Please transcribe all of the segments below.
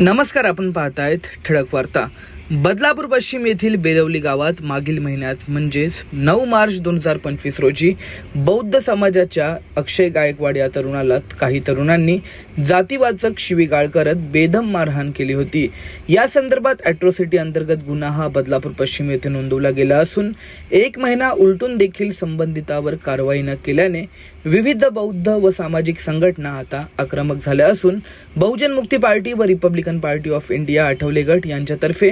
नमस्कार आपण पाहतायत ठळक वार्ता. बदलापूर पश्चिम येथील बेलवली गावात मागील महिन्यात म्हणजेच नऊ मार्च दोन हजार पंचवीस रोजी बौद्ध समाजाच्या अक्षय गायकवाड या तरुणाला काही तरुणांनी जातीवाचक शिवीगाळ करत बेदम मारहाण केली होती. या संदर्भात अॅट्रॉसिटी अंतर्गत गुन्हा हा बदलापूर पश्चिम येथे नोंदवला गेला असून एक महिना उलटून देखील संबंधितावर कारवाई न केल्याने विविध बौद्ध व सामाजिक संघटना आता आक्रमक झाल्या असून बहुजन मुक्ती पार्टी व Republican Party of India Athawale गट यांच्यातर्फे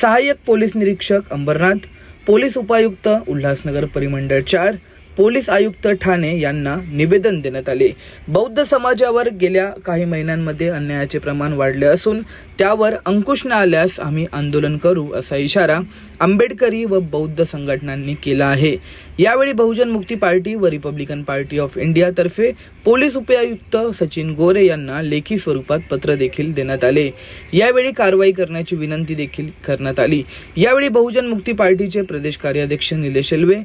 सहाय्यक पोलीस निरीक्षक अंबरनाथ पोलीस उपायुक्त उल्हासनगर परिमंडळ चार पोलीस आयुक्त ठाणे यांना निवेदन देण्यात आले. बौद्ध समाजावर गेल्या काही महिन्यांमध्ये अन्यायाचे प्रमाण वाढले असून त्यावर अंकुश न आल्यास आम्ही आंदोलन करू असा इशारा आंबेडकरी व बौद्ध संघटनांनी केला आहे. यावेळी बहुजन मुक्ती पार्टी व रिपब्लिकन पार्टी ऑफ इंडियातर्फे पोलीस उपायुक्त सचिन गोरे यांना लेखी स्वरूपात पत्र देखील देण्यात आले. यावेळी कारवाई करण्याची विनंती देखील करण्यात आली. यावेळी बहुजन मुक्ती पार्टीचे प्रदेश कार्याध्यक्ष Nilesh Shelwe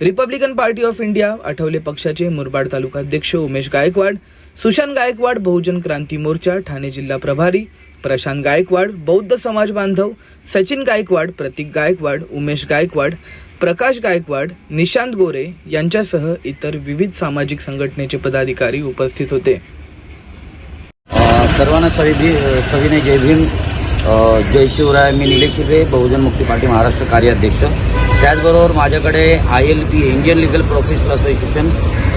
Republican Party of India Athawale पक्षाचे मुरबाड तालुका अध्यक्ष उमेश गायकवाड सुशांत गायकवाड बहुजन क्रांती मोर्चा ठाणे जिल्हा प्रभारी प्रशांत गायकवाड बौद्ध समाज बांधव सचिन गायकवाड प्रतीक गायकवाड उमेश गायकवाड प्रकाश गायकवाड निशांत गोरे यांच्यासह इतर विविध सामाजिक संघटनेचे पदाधिकारी उपस्थित होते. सर्वांना सविधी सविनय जय भीम. जय शिवराय मी निलेश शिरे बहुजन मुक्ती पार्टी महाराष्ट्र कार्याध्यक्ष. त्याचबरोबर माझ्याकडे I L P Indian Legal Professional Association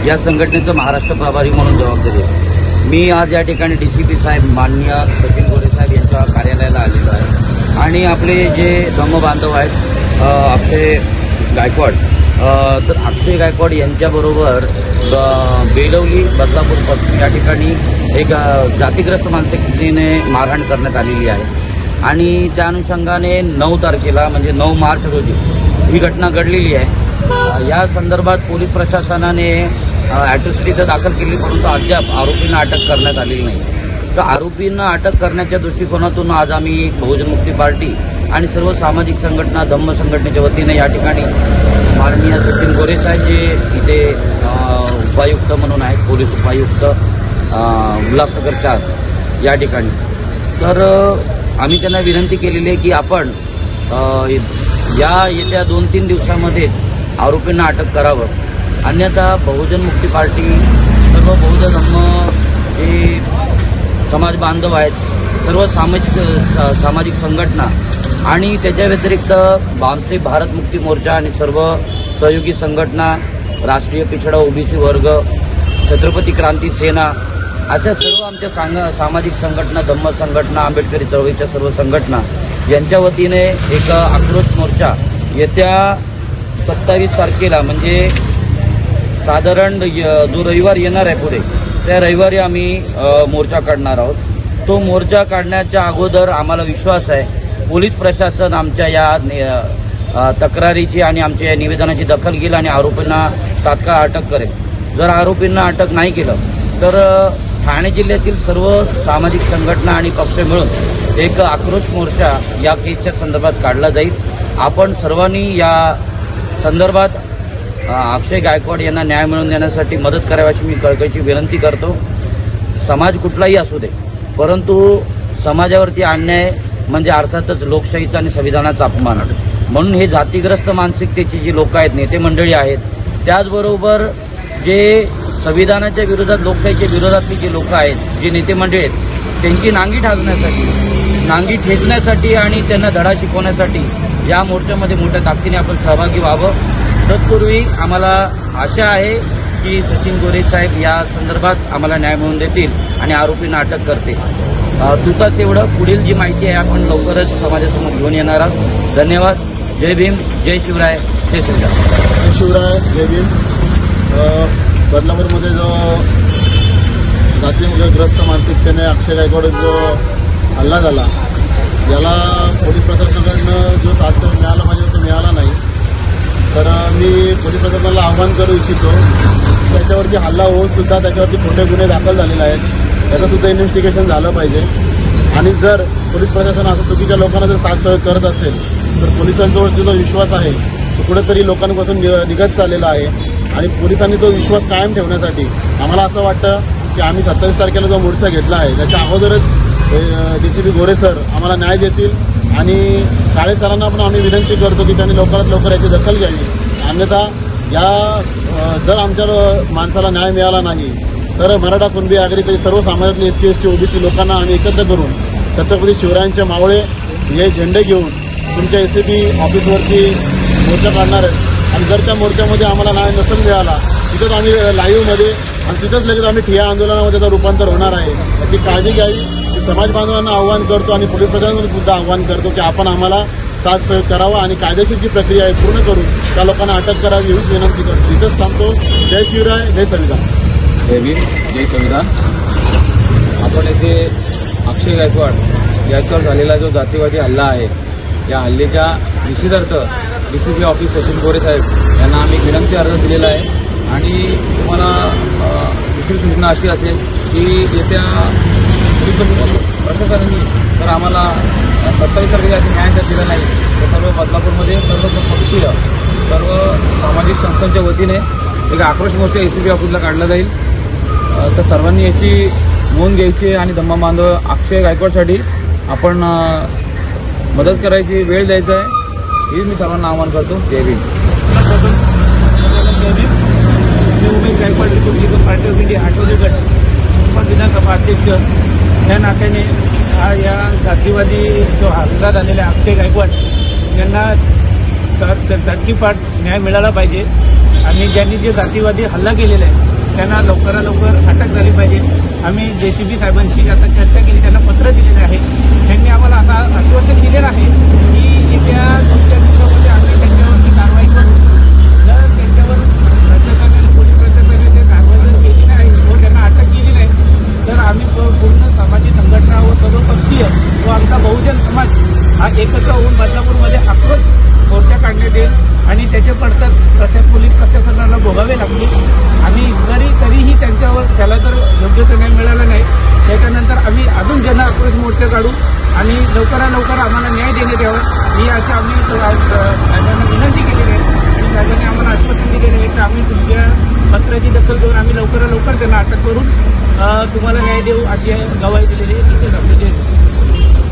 या संघटनेचं महाराष्ट्र प्रभारी म्हणून जबाबदारी आहे. मी आज या ठिकाणी डी सी पी साहेब माननीय सचिन गोरे साहेब यांच्या कार्यालयाला आलेलो आहे. आणि आपले जे धम्मबांधव आहेत आपले गायकवाड तर अक्षय गायकवाड यांच्याबरोबर ब- बेलवली बदलापूर पश्चिम या ठिकाणी एक जातीग्रस्त मानसिकतेने मारहाण करण्यात आलेली आहे. आणि त्या अनुषंगाने नऊ तारखेला म्हणजे नऊ मार्च रोजी ही घटना घडलेली आहे. या संदर्भात पोलीस प्रशासनाने अॅट्रॉसिटी तर दाखल केली परंतु अद्याप आरोपींना अटक करण्यात आलेली नाही. तर आरोपींना अटक करण्याच्या दृष्टिकोनातून आज आम्ही बहुजन मुक्ती पार्टी आणि सर्व सामाजिक संघटना धम्म संघटनेच्या वतीने या ठिकाणी माननीय सचिन गोरे साहेब जे इथे उपायुक्त म्हणून आहेत पोलीस उपायुक्त उल्हासनगर चार या ठिकाणी. तर आम्ही त्यांना विनंती केलेली आहे की आपण या येत्या दोन तीन दिवसामध्ये आरोपींना अटक करावं. अन्यथा बहुजन मुक्ती पार्टी सर्व बौद्ध धम्म जे समाज बांधव आहेत सर्व सामाजिक सामाजिक संघटना आणि त्याच्या व्यतिरिक्त बामसे भारत मुक्ती मोर्चा आणि सर्व सहयोगी संघटना राष्ट्रीय पिछडा ओबीसी वर्ग छत्रपती क्रांती सेना अशा सर्व आमच्या सांग सामाजिक संघटना धम्म संघटना आंबेडकरी चळवळीच्या सर्व संघटना यांच्या वतीने एक आक्रोश मोर्चा येत्या सत्तावीस तारखेला म्हणजे साधारण य- जो रविवार येणार आहे पुढे त्या रविवारी आम्ही मोर्चा काढणार आहोत. तो मोर्चा काढण्याच्या अगोदर आम्हाला विश्वास आहे पोलीस प्रशासन आमच्या या तक्रारीची आणि आमच्या या निवेदनाची दखल घेईल आणि आरोपींना तात्काळ अटक करेल. जर आरोपींना अटक नाही केलं तर ठाणे जिल्ह्यातील सर्व सामाजिक संघटना आणि पक्ष मिळून एक आक्रोश मोर्चा या केसच्या संदर्भात काढला जाईल. आपण सर्वांनी या संदर्भात अक्षय गायकवाड यांना न्याय मिळवून देण्यासाठी मदत करावी अशी मी कळकळीची विनंती करतो. समाज कुठलाही असू दे परंतु समाजावरती अन्याय म्हणजे अर्थातच लोकशाहीचा आणि संविधानाचा अपमान म्हणून हे जातीग्रस्त मानसिकतेची जी लोक आहेत नेते मंडळी आहेत त्याचबरोबर जे संविधानाच्या विरोधात लोकशाहीच्या विरोधातली जी लोक आहेत जे नेते मंडळी आहेत त्यांची नांगी ठाकण्यासाठी नांगी ठेचण्यासाठी आणि त्यांना धडा शिकवण्यासाठी या मोर्चामध्ये मोठ्या ताकदीने आपण सहभागी व्हावं. तत्पूर्वी आम्हाला आशा आहे की सचिन गोरे साहेब या संदर्भात आम्हाला न्याय मिळवून देतील आणि आरोपींना अटक करते अ, तुर्तास एवढं. पुढील जी माहिती आहे आपण लवकरच समाजासमोर घेऊन येणार आहोत. धन्यवाद. जय भीम. जय शिवराय. जय शिवराय. जय शिवराय. जय भीम. बदलापूरमध्ये जो जातीग्रस्त मानसिकतेने अक्षय गायकवाड जो हल्ला झाला याला पोलीस प्रशासनाकडनं जो साथ मिळाला पाहिजे तो मिळाला नाही. तर मी पोलीस प्रशासनाला आव्हान करू इच्छितो. त्याच्यावरती हल्ला होऊन सुद्धा त्याच्यावरती खोटे गुन्हे दाखल झालेले आहेत. त्याचं सुद्धा इन्व्हेस्टिगेशन झालं पाहिजे. आणि जर पोलीस प्रशासन असं चुकीच्या लोकांना जर साथ सहयोग करत असेल तर पोलिसांजवळ जो विश्वास आहे. कुठेतरी लोकांपासून निघत चाललेला आहे. आणि पोलिसांनी तो विश्वास कायम ठेवण्यासाठी आम्हाला असं वाटतं की आम्ही सत्तावीस तारखेला जो मोर्चा घेतला आहे त्याच्या अगोदरच D C P Gore sir आम्हाला न्याय देतील. आणि काळे सरांना पण आम्ही विनंती करतो की त्यांनी लवकरात लवकर याची दखल घ्यावी. अन्यथा या जर आमच्या माणसाला न्याय मिळाला नाही तर मराठा कुणबी आगरी तरी सर्वसामान्यातले S C S T OBC लोकांना आम्ही एकत्र करून छत्रपती शिवरायांचे मावळे हे झेंडे घेऊन तुमच्या एस सी बी ऑफिसवरती मोर्चा काढणार आहे. आणि जर त्या मोर्चामध्ये आम्हाला न्याय नसेल मिळाला तिथंच आम्ही लाईव्हमध्ये आणि तिथंच लगेच आम्ही ठिया आंदोलनामध्ये त्याचं रूपांतर होणार आहे. याची काळजी घ्यावी. समाज बांधवांना आव्हान करतो आणि पोलीस प्रशासनाला सुद्धा आव्हान करतो की आपण आम्हाला साथ सहयोग करावा आणि कायदेशीर जी प्रक्रिया आहे पूर्ण करून त्या लोकांना अटक करावी हीच विनंती करतो. तिथंच थांबतो. जय शिवराय जय संविधान. जय भीम जय संविधान. आपण येथे अक्षय गायकवाड याच्यावर झालेला जो जातीवादी हल्ला आहे या हल्ल्याच्या निषेधार्थ D C P office Sachin Gore साहेब यांना आम्ही विनंती अर्ज दिलेला आहे. आणि तुम्हाला दुसरी सूचना अशी असेल की येत्या पोलीस प्रशासनाने आम्हाला सत्तावीस तारखेला न्याय जर दिला नाही. तर सर्व बदलापूरमध्ये सर्व पक्षीय सर्व सामाजिक संस्थांच्या वतीने एक आक्रोश मोर्चा ए सी बी ऑफिसला काढला जाईल. तर सर्वांनी याची नोंद घ्यायची आणि धम्मा बांधव अक्षय गायकवाडसाठी आपण मदत करायची वेळ द्यायचा आहे. हे मी सर्वांना आवाहन करतो. जय Bhim. Umesh Gaikwad Republican Party of India Athawale गट विधानसभा अध्यक्ष या नात्याने हा या जातीवादी जो हल्ला झालेला आहे अक्षय गायकवाड यांना तडकीपाठ न्याय मिळाला पाहिजे आणि ज्यांनी जे जातीवादी हल्ला केलेला आहे. त्यांना लवकरात लवकर अटक झाली पाहिजे. आम्ही जे सी बी साहेबांशी आता चर्चा केली त्यांना पत्र दिलेलं आहे. त्यांनी आम्हाला असं आश्वासन दिलेलं आहे की येत्या दोन चार दिवसामध्ये आम्ही त्यांच्यावरती कारवाई करू जर त्यांच्यावर प्रशासनाने पोलीस प्रशासनाने जर कारवाई जर केली नाही व त्यांना अटक केली नाही तर आम्ही प- पूर्ण सामाजिक संघटना व सर्वपक्षीय व आमचा बहुजन समाज हा एकत्र होऊन बदलापूरमध्ये आक्रोश मोर्चा काढण्यात येईल आणि त्याचे पडतात प्रशा पोलीस प्रशासनाला भोगावे लागतील? आणि जरी तरीही त्यांच्यावर त्याला जर योग्य तो न्याय मिळाला नाही त्याच्यानंतर आम्ही अजून जन आक्रोश मोर्चा काढू आणि लवकरात लवकर आम्हाला न्याय देण्यात यावा ही अशी आम्ही साहेबांना विनंती केलेली आहे. आणि राजाने आम्हाला आश्वासन दिलेले आहे की आम्ही तुमच्या पत्राची दखल घेऊन आम्ही लवकरात लवकर त्यांना अटक करून तुम्हाला न्याय देऊ अशी गवाही दिलेली आहे. तिथे